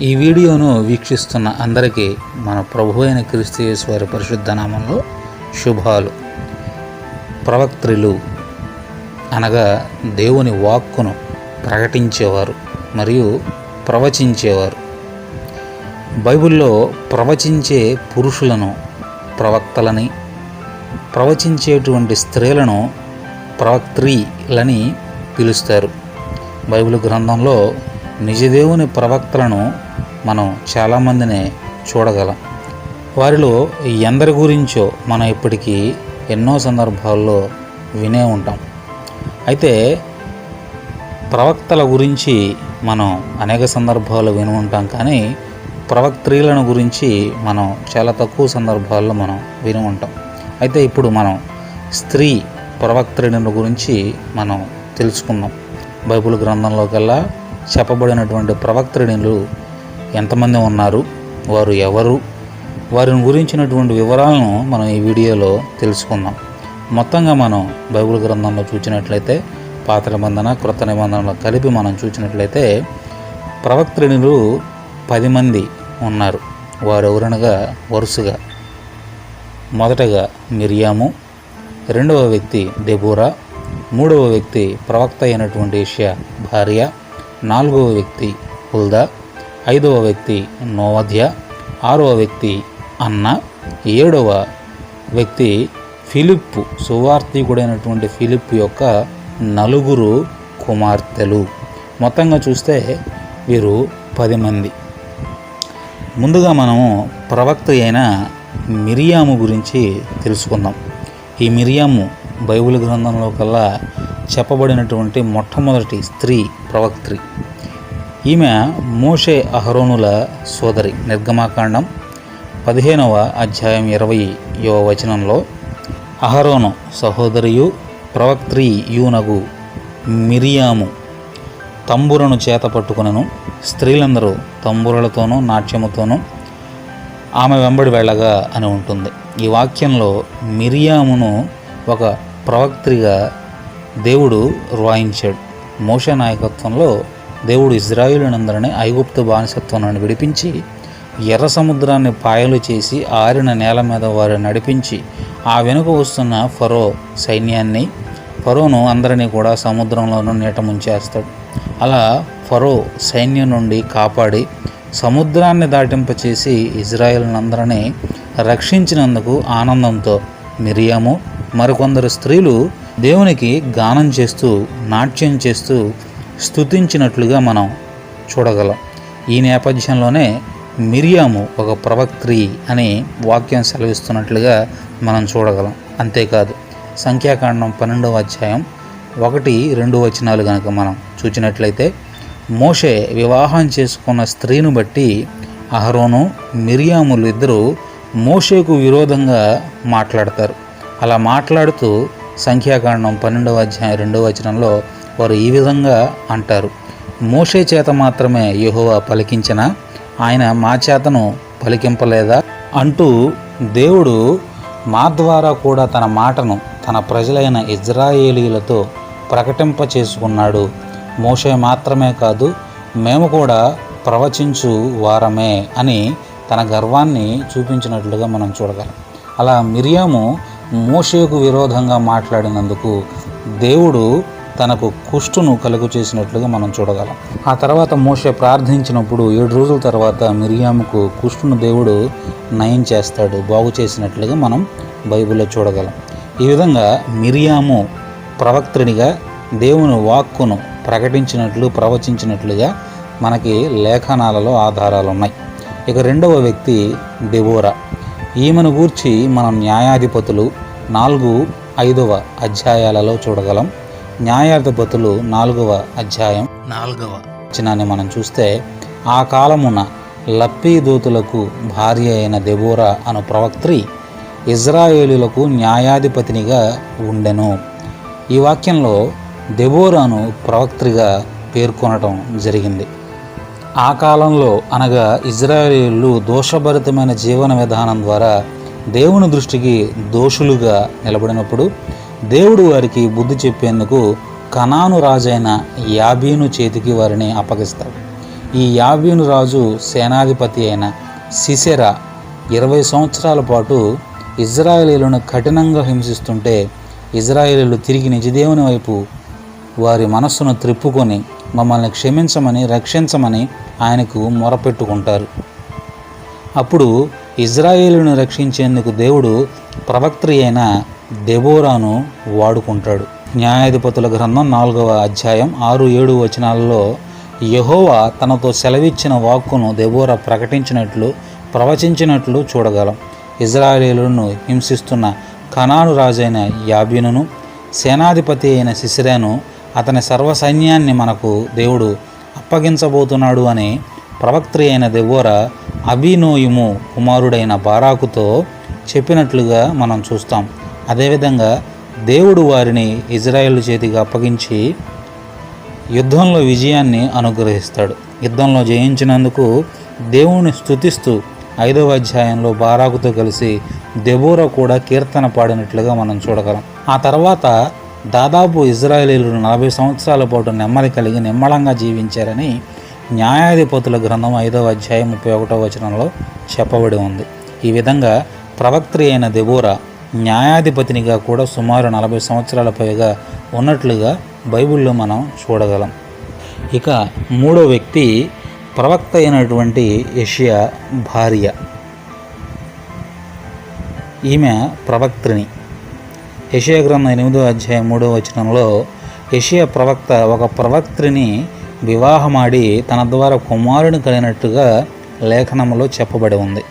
ఈ వీడియోను వీక్షిస్తున్న అందరికీ మన ప్రభు అయిన క్రీస్తుయేశ్వరి పరిశుద్ధ నామంలో శుభాలు. ప్రవక్త్రులు అనగా దేవుని వాక్కును ప్రకటించేవారు మరియు ప్రవచించేవారు. బైబిల్లో ప్రవచించే పురుషులను ప్రవక్తలని ప్రవచించేటువంటి స్త్రీలను ప్రవక్త్రీలని పిలుస్తారు. బైబిల్ గ్రంథంలో నిజదేవుని ప్రవక్తలను మనం చాలామందిని చూడగలం. వారిలో ఎందరి గురించో మనం ఇప్పటికీ ఎన్నో సందర్భాల్లో వినే ఉంటాం. అయితే ప్రవక్తల గురించి మనం అనేక సందర్భాల్లో విని ఉంటాం కానీ ప్రవక్త్రీలను గురించి మనం చాలా తక్కువ సందర్భాల్లో మనం విని ఉంటాం. అయితే ఇప్పుడు మనం స్త్రీ ప్రవక్త్రీలను గురించి మనం తెలుసుకుందాం. బైబిల్ గ్రంథంలోకెల్లా చెప్పబడినటువంటి ప్రవక్త్రీణులు ఎంతమంది ఉన్నారు వారు ఎవరు వారిని గురించినటువంటి వివరాలను మనం ఈ వీడియోలో తెలుసుకుందాం. మొత్తంగా మనం బైబిల్ గ్రంథంలో చూసినట్లయితే పాత నిబంధన క్రొత్త నిబంధనలో కలిపి మనం చూసినట్లయితే ప్రవక్త్రునిలు పది మంది ఉన్నారు. వారు ఎవరనగా వరుసగా. మొదటగా మిరియాము రెండవ వ్యక్తి దెబోరా మూడవ వ్యక్తి ప్రవక్త అయినటువంటి ఏషియా భార్య నాలుగవ వ్యక్తి హుల్దా ఐదవ వ్యక్తి నోవధ్య ఆరవ వ్యక్తి అన్న ఏడవ వ్యక్తి ఫిలిప్పు సువార్థికుడైనటువంటి ఫిలిప్ యొక్క నలుగురు కుమార్తెలు. మొత్తంగా చూస్తే వీరు పది మంది. ముందుగా మనము ప్రవక్త అయిన మిరియాము గురించి తెలుసుకుందాం. ఈ మిరియాము బైబిల్ గ్రంథంలో కల్లా చెప్పబడినటువంటి మొట్టమొదటి స్త్రీ ప్రవక్త్రి. ఈమె మోషే అహరోనుల సోదరి. నిర్గమాకాండం పదిహేనవ అధ్యాయం ఇరవై యువ వచనంలో అహరోను సహోదరియు ప్రవక్త్రి యూనగు మిరియాము తంబురను చేత పట్టుకునను. స్త్రీలందరూ తంబురలతోనూ నాట్యముతోనూ ఆమె వెంబడి వెళ్ళగా అని ఉంటుంది. ఈ వాక్యంలో మిరియామును ఒక ప్రవక్త్రిగా దేవుడు రాయించాడు మోష నాయకత్వంలో దేవుడు ఇజ్రాయిలునందరినీ ఐగుప్తు బానిసత్వం నుండి విడిపించి ఎర్ర సముద్రాన్ని పాయలు చేసి ఆరిన నేల మీద వారు నడిపించి ఆ వెనుక వస్తున్న ఫరో సైన్యాన్ని ఫరోను అందరినీ కూడా సముద్రంలోనూ నీట ముంచేస్తాడు. అలా ఫరో సైన్యం నుండి కాపాడి సముద్రాన్ని దాటింపచేసి ఇజ్రాయెల్నందరినీ రక్షించినందుకు ఆనందంతో మిరియాము మరికొందరు స్త్రీలు దేవునికి గానం చేస్తూ నాట్యం చేస్తూ స్తుతించినట్లుగా మనం చూడగలం. ఈ నేపథ్యంలోనే మిరియాము ఒక ప్రవక్త్రి అని వాక్యం సెలవిస్తున్నట్లుగా మనం చూడగలం. అంతేకాదు సంఖ్యాకాండం పన్నెండవ అధ్యాయం ఒకటి రెండు వచనాలు కనుక మనం చూచినట్లయితే మోషే వివాహం చేసుకున్న స్త్రీని బట్టి అహరోను మిరియాములు ఇద్దరు మోషేకు విరోధంగా మాట్లాడతారు. అలా మాట్లాడుతూ సంఖ్యాకాండం పన్నెండవ అధ్యాయం రెండవ వచనంలో వారు ఈ విధంగా అంటారు. మోషే చేత మాత్రమే యెహోవా పలికించిన ఆయన మా చేతను పలికింపలేదా? అంటూ దేవుడు మా ద్వారా కూడా తన మాటను తన ప్రజలైన ఇజ్రాయేలీలతో ప్రకటింప చేసుకున్నాడు. మోషే మాత్రమే కాదు మేము కూడా ప్రవచించు వారమే అని తన గర్వాన్ని చూపించినట్లుగా మనం చూడగలం. అలా మిరియాము మోషేకు విరోధంగా మాట్లాడినందుకు దేవుడు తనకు కుష్టును కలుగు చేసినట్లుగా మనం చూడగలం. ఆ తర్వాత మోషే ప్రార్థించినప్పుడు ఏడు రోజుల తర్వాత మిరియాముకు కుష్టును దేవుడు నయం చేస్తాడు బాగు చేసినట్లుగా మనం బైబిల్లో చూడగలం. ఈ విధంగా మిరియాము ప్రవక్త్రునిగా దేవుని వాక్కును ప్రకటించినట్లు ప్రవచించినట్లుగా మనకి లేఖనాలలో ఆధారాలు ఉన్నాయి. ఇక రెండవ వ్యక్తి దెబోరా ఈమెను గూర్చి మనం న్యాయాధిపతులు నాలుగు ఐదవ అధ్యాయాలలో చూడగలం. న్యాయాధిపతులు నాలుగవ అధ్యాయం నాలుగవ వచనాన్ని మనం చూస్తే ఆ కాలమున లప్పీదూతులకు భార్య అయిన దెబోరా అను ప్రవక్త్రి ఇజ్రాయేలులకు న్యాయాధిపతినిగా ఉండెను. ఈ వాక్యంలో దెబోరాను ప్రవక్త్రిగా పేర్కొనటం జరిగింది. ఆ కాలంలో అనగా ఇజ్రాయేలీలు దోషభరితమైన జీవన విధానం ద్వారా దేవుని దృష్టికి దోషులుగా నిలబడినప్పుడు దేవుడు వారికి బుద్ధి చెప్పేందుకు కనాను రాజైన యాబీను చేతికి వారిని అప్పగిస్తాడు. ఈ యాబీను రాజు సేనాధిపతి అయిన సిసెరా ఇరవై సంవత్సరాల పాటు ఇజ్రాయేలీలను కఠినంగా హింసిస్తుంటే ఇజ్రాయేలీలు తిరిగి నిజదేవుని వైపు వారి మనస్సును త్రిప్పుకొని మమ్మల్ని క్షమించమని రక్షించమని ఆయనకు మొరపెట్టుకుంటారు. అప్పుడు ఇజ్రాయేలును రక్షించేందుకు దేవుడు ప్రవక్త్రి అయిన దెబోరాను వాడుకుంటాడు. న్యాయాధిపతుల గ్రంథం నాలుగవ అధ్యాయం ఆరు ఏడు వచనాలలో యహోవా తనతో సెలవిచ్చిన వాక్కును దెబోరా ప్రకటించినట్లు ప్రవచించినట్లు చూడగలం. ఇజ్రాయేలును హింసిస్తున్న కనాను రాజైన యాబినును సేనాధిపతి అయిన సిసిరాను అతని సర్వ సైన్యాన్ని మనకు దేవుడు అప్పగించబోతున్నాడు అని ప్రవక్త్రి అయిన దెబోరా అభినోయుము కుమారుడైన బారాకుతో చెప్పినట్లుగా మనం చూస్తాం. అదేవిధంగా దేవుడు వారిని ఇజ్రాయెల్ చేతికి అప్పగించి యుద్ధంలో విజయాన్ని అనుగ్రహిస్తాడు. యుద్ధంలో జయించినందుకు దేవుని స్తుతిస్తూ ఐదవ అధ్యాయంలో బారాకుతో కలిసి దెబోరా కూడా కీర్తన పాడినట్లుగా మనం చూడగలం. ఆ తర్వాత దాదాపు ఇజ్రాయేలీలు నలభై సంవత్సరాల పాటు నెమ్మది కలిగి నిమ్మళంగా జీవించారని న్యాయాధిపతుల గ్రంథం ఐదవ అధ్యాయం ముప్పై ఒకటో వచనంలో చెప్పబడి ఉంది. ఈ విధంగా ప్రవక్త్రి అయిన దెబోరా న్యాయాధిపతినిగా కూడా సుమారు నలభై సంవత్సరాల పైగా ఉన్నట్లుగా బైబిల్లో మనం చూడగలం. ఇక మూడో వ్యక్తి ప్రవక్త అయినటువంటి యషియా భార్య. ఈమె ప్రవక్త్రిని యషియా గ్రంథం ఎనిమిదో అధ్యాయం మూడో వచనంలో యషియా ప్రవక్త ఒక ప్రవక్త్రిని వివాహమాడి తన ద్వారా కుమారుని కలిగినట్టుగా లేఖనంలో చెప్పబడి ఉంది.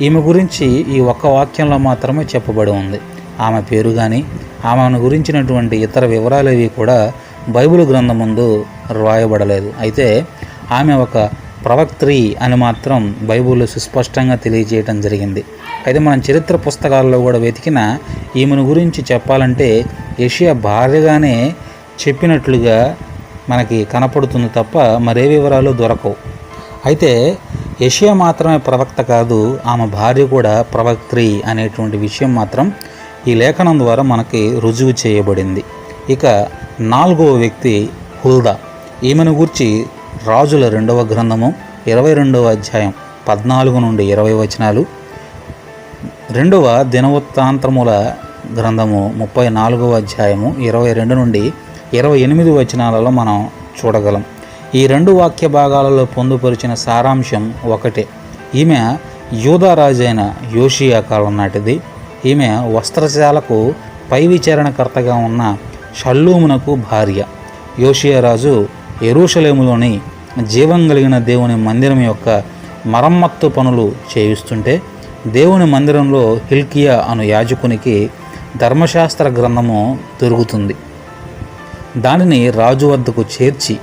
ఈమె గురించి ఈ ఒక్క వాక్యంలో మాత్రమే చెప్పబడి ఉంది. ఆమె పేరు కానీ ఆమెను గురించినటువంటి ఇతర వివరాలు కూడా బైబిల్ గ్రంథం ముందు రాయబడలేదు. అయితే ఆమె ఒక ప్రవక్త్రి అని మాత్రం బైబిల్లో సుస్పష్టంగా తెలియజేయడం జరిగింది. అయితే మనం చరిత్ర పుస్తకాల్లో కూడా వెతికిన ఈమెను గురించి చెప్పాలంటే ఏషియా భార్యగానే చెప్పినట్లుగా మనకి కనపడుతుంది తప్ప మరే వివరాలు దొరకవు. అయితే యషియా మాత్రమే ప్రవక్త కాదు ఆమె భార్య కూడా ప్రవక్త్రి అనేటువంటి విషయం మాత్రం ఈ లేఖనం ద్వారా మనకి రుజువు చేయబడింది. ఇక నాలుగవ వ్యక్తి హుల్దా. ఈమెను గూర్చి రాజుల రెండవ గ్రంథము ఇరవై రెండవ అధ్యాయం పద్నాలుగు నుండి ఇరవై వచనాలు. రెండవ దినవృత్తాంతముల గ్రంథము ముప్పై నాలుగవ అధ్యాయము ఇరవై రెండు నుండి ఇరవై ఎనిమిది వచనాలలో మనం చూడగలం. ఈ రెండు వాక్య భాగాలలో పొందుపరిచిన సారాంశం ఒకటే. ఈమె యూదరాజైన యోషియా కాలం నాటిది. ఈమె వస్త్రశాలకు పై విచారణకర్తగా ఉన్న షల్లూమునకు భార్య. యోషియా రాజు జీవం కలిగిన దేవుని మందిరం యొక్క మరమ్మత్తు పనులు చేయిస్తుంటే దేవుని మందిరంలో హిల్కియా అను యాజకునికి ధర్మశాస్త్ర గ్రంథము దొరుకుతుంది. దానిని రాజు వద్దకు చేర్చి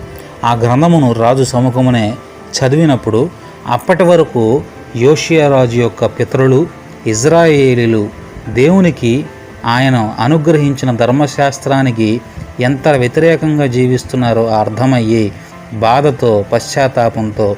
ఆ గ్రంథమును రాజు సముఖమునే చదివినప్పుడు అప్పటి వరకు యోషియారాజు యొక్క పితరులు ఇజ్రాయేలీలు దేవునికి ఆయన అనుగ్రహించిన ధర్మశాస్త్రానికి ఎంత వ్యతిరేకంగా జీవిస్తున్నారో అర్థమయ్యి బాధతో పశ్చాత్తాపంతో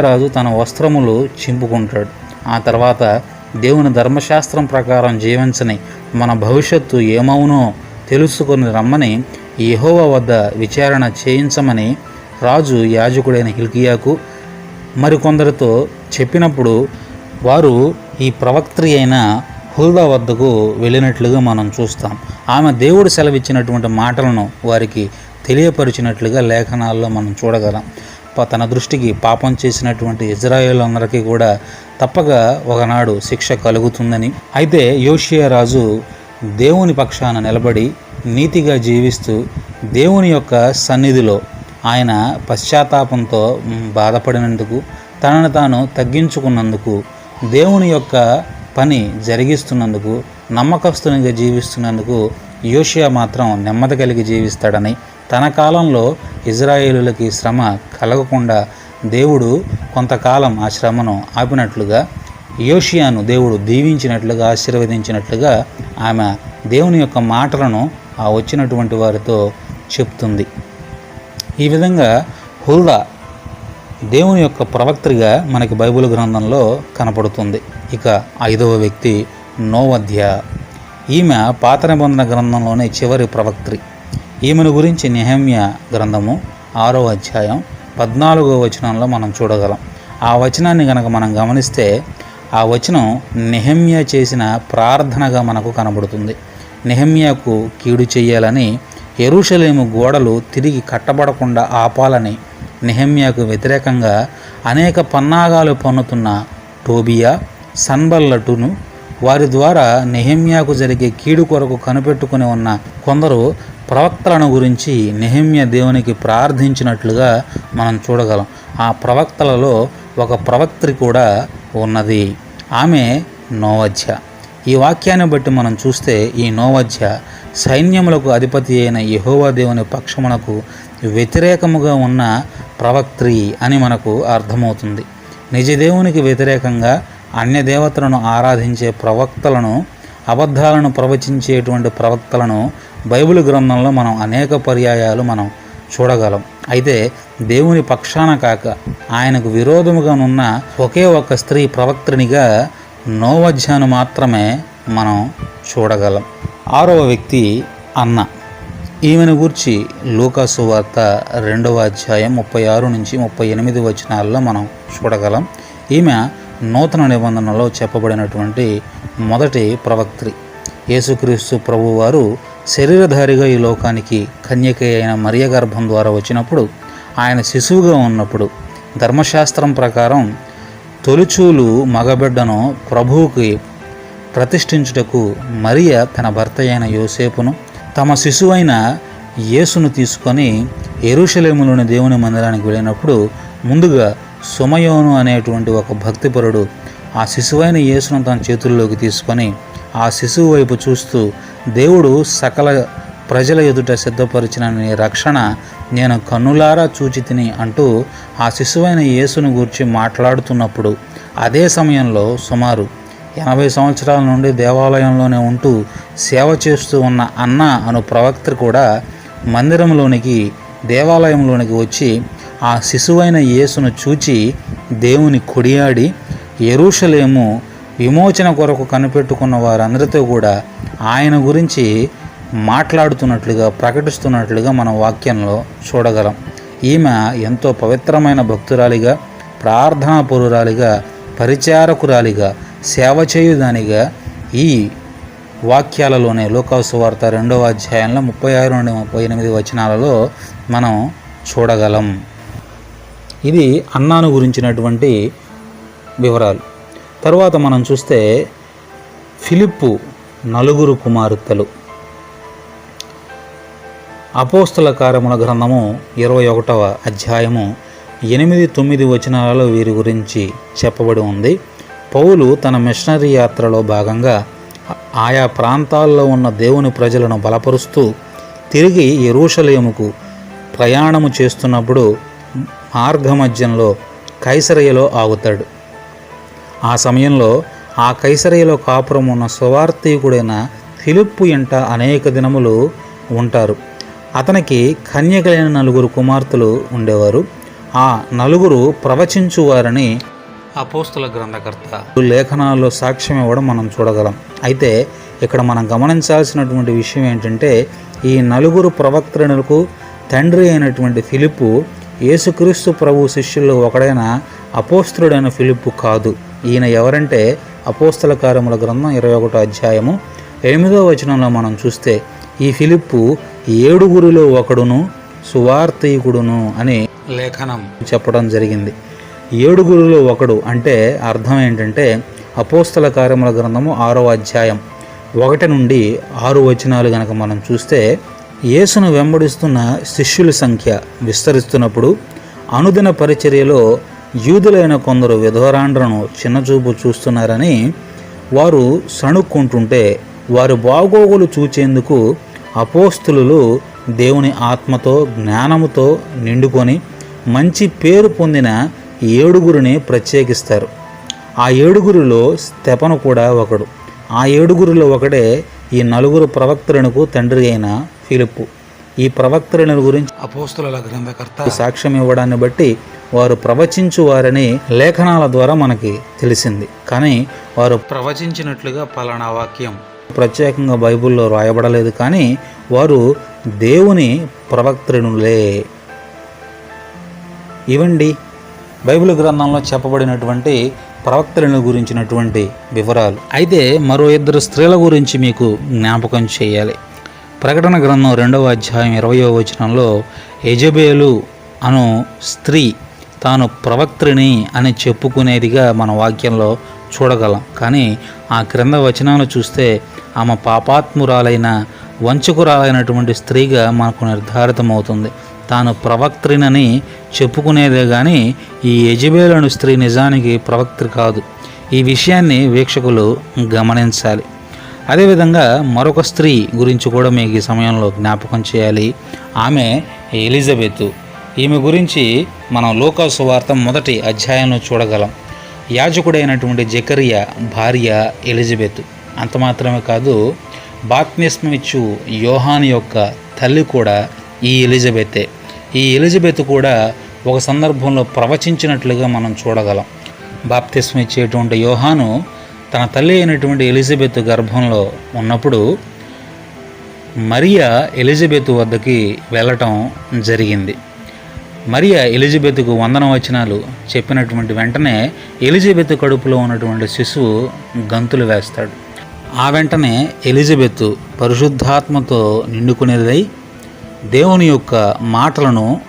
రాజు తన వస్త్రములు చింపుకుంటాడు. ఆ తర్వాత దేవుని ధర్మశాస్త్రం ప్రకారం జీవించని మన భవిష్యత్తు ఏమవునో తెలుసుకొని రమ్మని యహోవ వద్ద విచారణ చేయించమని రాజు యాజకుడైన హిల్కియాకు మరికొందరితో చెప్పినప్పుడు వారు ఈ ప్రవక్త్రి అయిన హుల్దా వద్దకు వెళ్ళినట్లుగా మనం చూస్తాం. ఆమె దేవుడు సెలవిచ్చినటువంటి మాటలను వారికి తెలియపరిచినట్లుగా లేఖనాల్లో మనం చూడగలం. తన దృష్టికి పాపం చేసినటువంటి ఇజ్రాయేల్ అందరికీ కూడా తప్పక ఒకనాడు శిక్ష కలుగుతుందని. అయితే యోషియా రాజు దేవుని పక్షాన నిలబడి నీతిగా జీవిస్తూ దేవుని యొక్క సన్నిధిలో ఆయన పశ్చాత్తాపంతో బాధపడినందుకు తనను తాను తగ్గించుకున్నందుకు దేవుని యొక్క పని జరిగిస్తున్నందుకు నమ్మకస్తునిగా జీవిస్తున్నందుకు యోషియా మాత్రం నెమ్మది కలిగి జీవిస్తాడని తన కాలంలో ఇజ్రాయేలులకి శ్రమ కలగకుండా దేవుడు కొంతకాలం ఆ శ్రమను ఆపినట్లుగా యోషియాను దేవుడు దీవించినట్లుగా ఆశీర్వదించినట్లుగా ఆమె దేవుని యొక్క మాటలను ఆ వచ్చినటువంటి వారితో చెప్తుంది. ఈ విధంగా హుల్దా దేవుని యొక్క ప్రవక్తగా మనకి బైబిల్ గ్రంథంలో కనపడుతుంది. ఇక ఐదవ వ్యక్తి నోవధ్య ఈమె పాత నిబంధన గ్రంథంలోనే చివరి ప్రవక్త్రి. ఈమెను గురించి నిహమ్య గ్రంథము ఆరో అధ్యాయం పద్నాలుగో వచనంలో మనం చూడగలం. ఆ వచనాన్ని కనుక మనం గమనిస్తే ఆ వచనం నిహమ్య చేసిన ప్రార్థనగా మనకు కనబడుతుంది. నెహమ్యాకు కీడు చేయాలని ఎరుషలేము గోడలు తిరిగి కట్టబడకుండా ఆపాలని నెహమ్యాకు వ్యతిరేకంగా అనేక పన్నాగాలు పన్నుతున్న టోబియా సన్బల్లటును వారి ద్వారా నెహమ్యాకు జరిగే కీడు కొరకు కనిపెట్టుకుని ఉన్న కొందరు ప్రవక్తలను గురించి నెహమ్య దేవునికి ప్రార్థించినట్లుగా మనం చూడగలం. ఆ ప్రవక్తలలో ఒక ప్రవక్త్రి కూడా ఉన్నది. ఆమె నోవధ్య ఈ వాక్యాన్ని బట్టి మనం చూస్తే ఈ నోవధ్య సైన్యములకు అధిపతి అయిన యహోవా దేవుని పక్షమునకు వ్యతిరేకముగా ఉన్న ప్రవక్త్రి అని మనకు అర్థమవుతుంది. నిజదేవునికి వ్యతిరేకంగా అన్య దేవతలను ఆరాధించే ప్రవక్తలను అబద్ధాలను ప్రవచించేటువంటి ప్రవక్తలను బైబిల్ గ్రంథంలో మనం అనేక పర్యాయాలు మనం చూడగలం. అయితే దేవుని పక్షాన కాక ఆయనకు విరోధముగానున్న ఒకే ఒక స్త్రీ ప్రవక్త్రినిగా నోవధ్యాను మాత్రమే మనం చూడగలం. ఆరవ వ్యక్తి అన్న. ఈమెను గూర్చి లూకాసు వార్త రెండవ అధ్యాయం ముప్పై ఆరు నుంచి ముప్పై ఎనిమిది వచనాల్లో మనం చూడగలం. ఈమె నూతన నిబంధనలో చెప్పబడినటువంటి మొదటి ప్రవక్త్రి. యేసుక్రీస్తు ప్రభువారు శరీరధారిగా ఈ లోకానికి కన్యక అయిన మరియ గర్భం ద్వారా వచ్చినప్పుడు ఆయన శిశువుగా ఉన్నప్పుడు ధర్మశాస్త్రం ప్రకారం తొలిచూలు మగబిడ్డను ప్రభువుకి ప్రతిష్ఠించుటకు మరియ తన భర్త అయిన యోసేపును తమ శిశువైన యేసును తీసుకొని ఎరుషలేములోని దేవుని మందిరానికి వెళ్ళినప్పుడు ముందుగా సుమయోను అనేటువంటి ఒక భక్తిపరుడు ఆ శిశువైన యేసును తన చేతుల్లోకి తీసుకొని ఆ శిశువు వైపు చూస్తూ దేవుడు సకల ప్రజల ఎదుట సిద్ధపరిచిన నీ రక్షణ నేను కన్నులారా చూచి తిని అంటూ ఆ శిశువైన యేసును గూర్చి మాట్లాడుతున్నప్పుడు అదే సమయంలో సుమారు ఎనభై సంవత్సరాల నుండి దేవాలయంలోనే ఉంటూ సేవ చేస్తూ ఉన్న అన్న అను ప్రవక్త కూడా మందిరంలోనికి దేవాలయంలోనికి వచ్చి ఆ శిశువైన యేసును చూచి దేవుని కొడియాడి ఎరుషలేము విమోచన కొరకు కనిపెట్టుకున్న వారందరితో కూడా ఆయన గురించి మాట్లాడుతున్నట్లుగా ప్రకటిస్తున్నట్లుగా మనం వాక్యంలో చూడగలం. ఈమె ఎంతో పవిత్రమైన భక్తురాలిగా ప్రార్థనాపరురాలిగా పరిచారకురాలిగా సేవ చేయుదానిగా ఈ వాక్యాలలోనే లోకాసు వార్త రెండవ అధ్యాయంలో ముప్పై ఆరు నుండి ముప్పై ఎనిమిది వచనాలలో మనం చూడగలం. ఇది అన్నాను గురించినటువంటి వివరాలు. తరువాత మనం చూస్తే ఫిలిప్పు నలుగురు కుమార్తెలు. అపోస్తుల కార్యముల గ్రంథము ఇరవై ఒకటవ అధ్యాయము ఎనిమిది తొమ్మిది వచనాలలో వీరి గురించి చెప్పబడి ఉంది. పౌలు తన మిషనరీ యాత్రలో భాగంగా ఆయా ప్రాంతాల్లో ఉన్న దేవుని ప్రజలను బలపరుస్తూ తిరిగి ఎరుషలేముకు ప్రయాణము చేస్తున్నప్పుడు మార్గమధ్యంలో కైసరయ్యలో ఆగుతాడు. ఆ సమయంలో ఆ కైసరయ్యలో కాపురం ఉన్న సువార్థికుడైన ఫిలిప్పు ఇంట అనేక దినములు ఉంటారు. అతనికి కన్యకలైన నలుగురు కుమార్తెలు ఉండేవారు. ఆ నలుగురు ప్రవచించువారని అపోస్తుల గ్రంథకర్త లేఖనాల్లో సాక్ష్యం ఇవ్వడం మనం చూడగలం. అయితే ఇక్కడ మనం గమనించాల్సినటువంటి విషయం ఏంటంటే ఈ నలుగురు ప్రవక్తలకు తండ్రి అయినటువంటి ఫిలిప్పు యేసుక్రీస్తు ప్రభు శిష్యుల్లో ఒకడైన అపోస్తుడైన ఫిలిప్పు కాదు. ఈయన ఎవరంటే అపోస్తల కార్యముల గ్రంథం ఇరవై ఒకటో అధ్యాయము ఎనిమిదో వచనంలో మనం చూస్తే ఈ ఫిలిప్పు ఏడుగురిలో ఒకడును సువార్తీకుడును అనే లేఖనం చెప్పడం జరిగింది. ఏడుగురిలో ఒకడు అంటే అర్థం ఏంటంటే అపోస్తల కార్యముల గ్రంథము ఆరో అధ్యాయం ఒకటి నుండి ఆరు వచనాలు గనక మనం చూస్తే యేసును వెంబడిస్తున్న శిష్యుల సంఖ్య విస్తరిస్తున్నప్పుడు అనుదిన పరిచర్యలో యూదులైన కొందరు విధవరాండ్రను చిన్నచూపు చూస్తున్నారని వారు సణుక్కుంటుంటే వారి బాగోగులు చూచేందుకు అపోస్తులు దేవుని ఆత్మతో జ్ఞానముతో నిండుకొని మంచి పేరు పొందిన ఏడుగురిని ప్రత్యేకిస్తారు. ఆ ఏడుగురిలో స్తెపను కూడా ఒకడు. ఆ ఏడుగురిలో ఒకడే ఈ నలుగురు ప్రవక్తలకు తండ్రి అయిన ఫిలిప్పు. ఈ ప్రవక్తల గురించి అపోస్తుల గ్రంథకర్త సాక్ష్యం ఇవ్వడాన్ని బట్టి వారు ప్రవచించు వారని లేఖనాల ద్వారా మనకి తెలిసింది. కానీ వారు ప్రవచించినట్లుగా పలానా వాక్యం ప్రత్యేకంగా బైబిల్లో రాయబడలేదు కానీ వారు దేవుని ప్రవక్తనులే. ఇవండి బైబిల్ గ్రంథంలో చెప్పబడినటువంటి ప్రవక్తలను గురించినటువంటి వివరాలు. అయితే మరో ఇద్దరు స్త్రీల గురించి మీకు జ్ఞాపకం చేయాలి. ప్రకటన గ్రంథం రెండవ అధ్యాయం ఇరవయో వచనంలో యజబేలు అను స్త్రీ తాను ప్రవక్త్రిని అని చెప్పుకునేదిగా మన వాక్యంలో చూడగలం. కానీ ఆ క్రింద వచనాలు చూస్తే ఆమె పాపాత్మురాలైన వంచకురాలైనటువంటి స్త్రీగా మనకు నిర్ధారితమవుతుంది. తాను ప్రవక్త్రినని చెప్పుకునేదే కానీ ఈ యజబేలను స్త్రీ నిజానికి ప్రవక్త్రి కాదు. ఈ విషయాన్ని వీక్షకులు గమనించాలి. అదేవిధంగా మరొక స్త్రీ గురించి కూడా మీకు ఈ సమయంలో జ్ఞాపకం చేయాలి. ఆమె ఎలిజబెత్. ఈమె గురించి మనం లోకాసు వార్త మొదటి అధ్యాయంలో చూడగలం. యాజకుడైనటువంటి జకరియా భార్య ఎలిజబెత్. అంత మాత్రమే కాదు బాప్నిస్మిచ్చు యోహాన్ యొక్క తల్లి కూడా ఈ ఎలిజబెతే. ఈ ఎలిజబెత్ కూడా ఒక సందర్భంలో ప్రవచించినట్లుగా మనం చూడగలం. బాప్తిస్మ ఇచ్చేటువంటి యోహాను తన తల్లి అయినటువంటి ఎలిజబెత్ గర్భంలో ఉన్నప్పుడు మరియా ఎలిజబెత్ వద్దకి వెళ్ళటం జరిగింది. మరియా ఎలిజబెత్కు వందన వచనాలు చెప్పినటువంటి వెంటనే ఎలిజబెత్ కడుపులో ఉన్నటువంటి శిశువు గంతులు వేస్తాడు. ఆ వెంటనే ఎలిజబెత్ పరిశుద్ధాత్మతో నిండుకునేదై దేవుని యొక్క మాటలను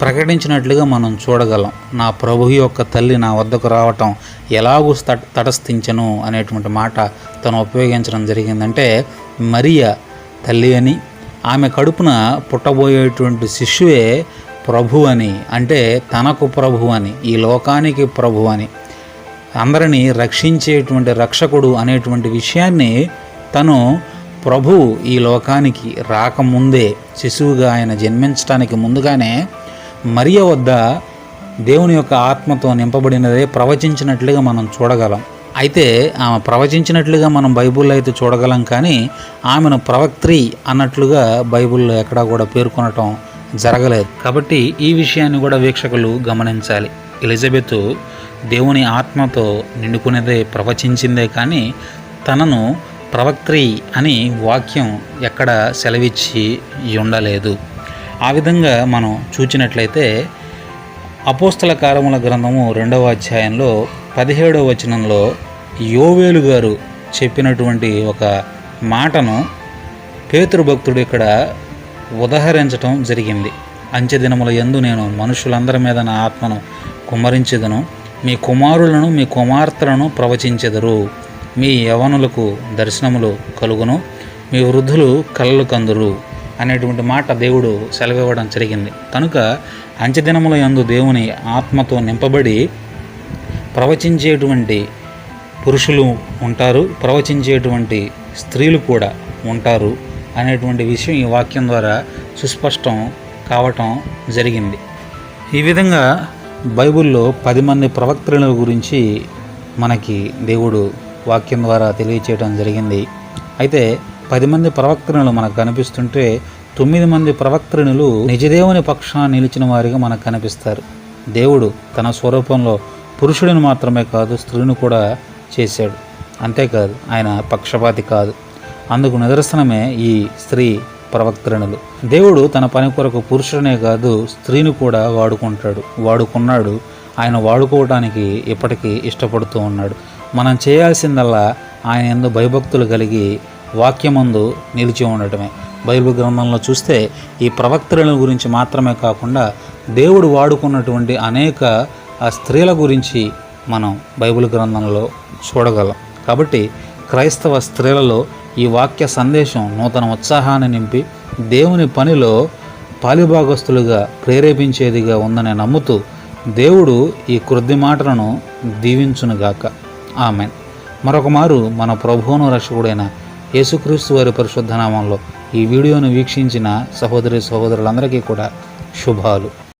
ప్రకటించినట్లుగా మనం చూడగలం. నా ప్రభు యొక్క తల్లి నా వద్దకు రావటం ఎలాగూ తటస్థించను అనేటువంటి మాట తను ఉపయోగించడం జరిగిందంటే మరియ తల్లి అని ఆమె కడుపున పుట్టబోయేటువంటి శిశువే ప్రభు అని అంటే తనకు ప్రభు అని ఈ లోకానికి ప్రభు అని అందరినీ రక్షించేటువంటి రక్షకుడు అనేటువంటి విషయాన్ని తను ప్రభు ఈ లోకానికి రాకముందే శిశువుగా ఆయన జన్మించడానికి ముందుగానే మరియ వద్ద దేవుని యొక్క ఆత్మతో నింపబడినదే ప్రవచించినట్లుగా మనం చూడగలం. అయితే ఆమె ప్రవచించినట్లుగా మనం బైబుల్లో అయితే చూడగలం కానీ ఆమెను ప్రవక్త్రి అన్నట్లుగా బైబుల్లో ఎక్కడా కూడా పేర్కొనటం జరగలేదు. కాబట్టి ఈ విషయాన్ని కూడా వీక్షకులు గమనించాలి. ఎలిజబెత్ దేవుని ఆత్మతో నిండుకునేదే ప్రవచించిందే కానీ తనను ప్రవక్త్రి అని వాక్యం ఎక్కడ సెలవిచ్చి ఉండలేదు. ఆ విధంగా మనం చూచినట్లయితే అపోస్తల కాలముల గ్రంథము రెండవ అధ్యాయంలో పదిహేడవ వచనంలో యోవేలు గారు చెప్పినటువంటి ఒక మాటను పేతృభక్తుడు ఇక్కడ ఉదహరించటం జరిగింది. అంచెదినముల ఎందు నేను మనుషులందరి మీద నా ఆత్మను కుమ్మరించెదను. మీ కుమారులను మీ కుమార్తెలను ప్రవచించెదరు. మీ యవనులకు దర్శనములు కలుగును. మీ వృద్ధులు కళ్ళు కందురు అనేటువంటి మాట దేవుడు సెలవివ్వడం జరిగింది. కనుక అంచెదినముల యందు దేవుని ఆత్మతో నింపబడి ప్రవచించేటువంటి పురుషులు ఉంటారు. ప్రవచించేటువంటి స్త్రీలు కూడా ఉంటారు. అనేటువంటి విషయం ఈ వాక్యం ద్వారా సుస్పష్టం కావటం జరిగింది. ఈ విధంగా బైబిల్లో పది మంది ప్రవక్తల గురించి మనకి దేవుడు వాక్యం ద్వారా తెలియచేయడం జరిగింది. అయితే పది మంది ప్రవక్తలను మనకు కనిపిస్తుంటే తొమ్మిది మంది ప్రవక్తనులు నిజదేవుని పక్షాన్ని నిలిచిన వారిగా మనకు కనిపిస్తారు. దేవుడు తన స్వరూపంలో పురుషుడిని మాత్రమే కాదు స్త్రీని కూడా చేశాడు. అంతేకాదు ఆయన పక్షపాతి కాదు. అందుకు నిదర్శనమే ఈ స్త్రీ ప్రవక్తరణులు దేవుడు తన పని కొరకు పురుషుడనే కాదు స్త్రీని కూడా వాడుకుంటాడు వాడుకున్నాడు. ఆయన వాడుకోవడానికి ఇప్పటికీ ఇష్టపడుతూ ఉన్నాడు. మనం చేయాల్సిందల్లా ఆయన ఎందు భయభక్తులు కలిగి వాక్యమందు నిలిచి ఉండటమే. బైబిల్ గ్రంథంలో చూస్తే ఈ ప్రవక్తల గురించి మాత్రమే కాకుండా దేవుడు వాడుకున్నటువంటి అనేక స్త్రీల గురించి మనం బైబిల్ గ్రంథంలో చూడగలం. కాబట్టి క్రైస్తవ స్త్రీలలో ఈ వాక్య సందేశం నూతన ఉత్సాహాన్ని నింపి దేవుని పనిలో పాలిభాగస్తులుగా ప్రేరేపించేదిగా ఉందని నమ్ముతూ దేవుడు ఈ కృద్ది మాటలను దీవించునుగాక. ఆమెన్. మరొక మారు మన ప్రభువును రక్షకుడైన యేసుక్రీస్తు వారి పరిశుద్ధనామంలో ఈ వీడియోను వీక్షించిన సహోదరి సహోదరులందరికీ కూడా శుభాలు.